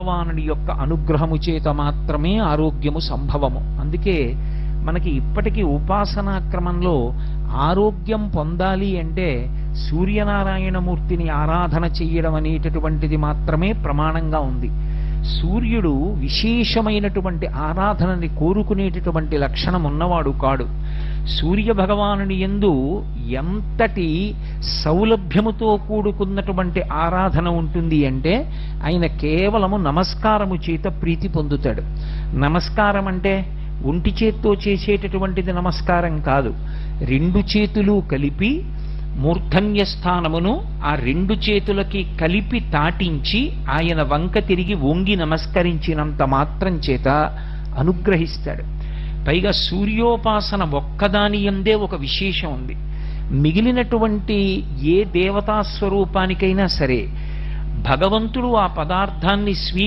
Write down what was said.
భగవానుడి యొక్క అనుగ్రహము చేత మాత్రమే ఆరోగ్యము సంభవము. అందుకే మనకి ఇప్పటికీ ఉపాసనా క్రమంలో ఆరోగ్యం పొందాలి అంటే సూర్యనారాయణమూర్తిని ఆరాధన చెయ్యడం అనేటటువంటిది మాత్రమే ప్రమాణంగా ఉంది. సూర్యుడు విశేషమైనటువంటి ఆరాధనని కోరుకునేటటువంటి లక్షణం ఉన్నవాడు కాడు. సూర్య భగవానుని ఎందు ఎంతటి సౌలభ్యముతో కూడుకున్నటువంటి ఆరాధన ఉంటుంది అంటే ఆయన కేవలము నమస్కారము చేత ప్రీతి పొందుతాడు. నమస్కారం అంటే ఒంటి చేత్తో చేసేటటువంటిది నమస్కారం కాదు. రెండు చేతులు కలిపి మూర్ధన్య స్థానమును ఆ రెండు చేతులకి కలిపి తాటించి ఆయన వంక తిరిగి వంగి నమస్కరించినంత మాత్రం చేత అనుగ్రహిస్తాడు. పైగా సూర్యోపాసన ఒక్కదాని ఎందే ఒక విశేషం ఉంది. మిగిలినటువంటి ఏ దేవతా స్వరూపానికైనా సరే భగవంతుడు ఆ పదార్థాన్ని స్వీ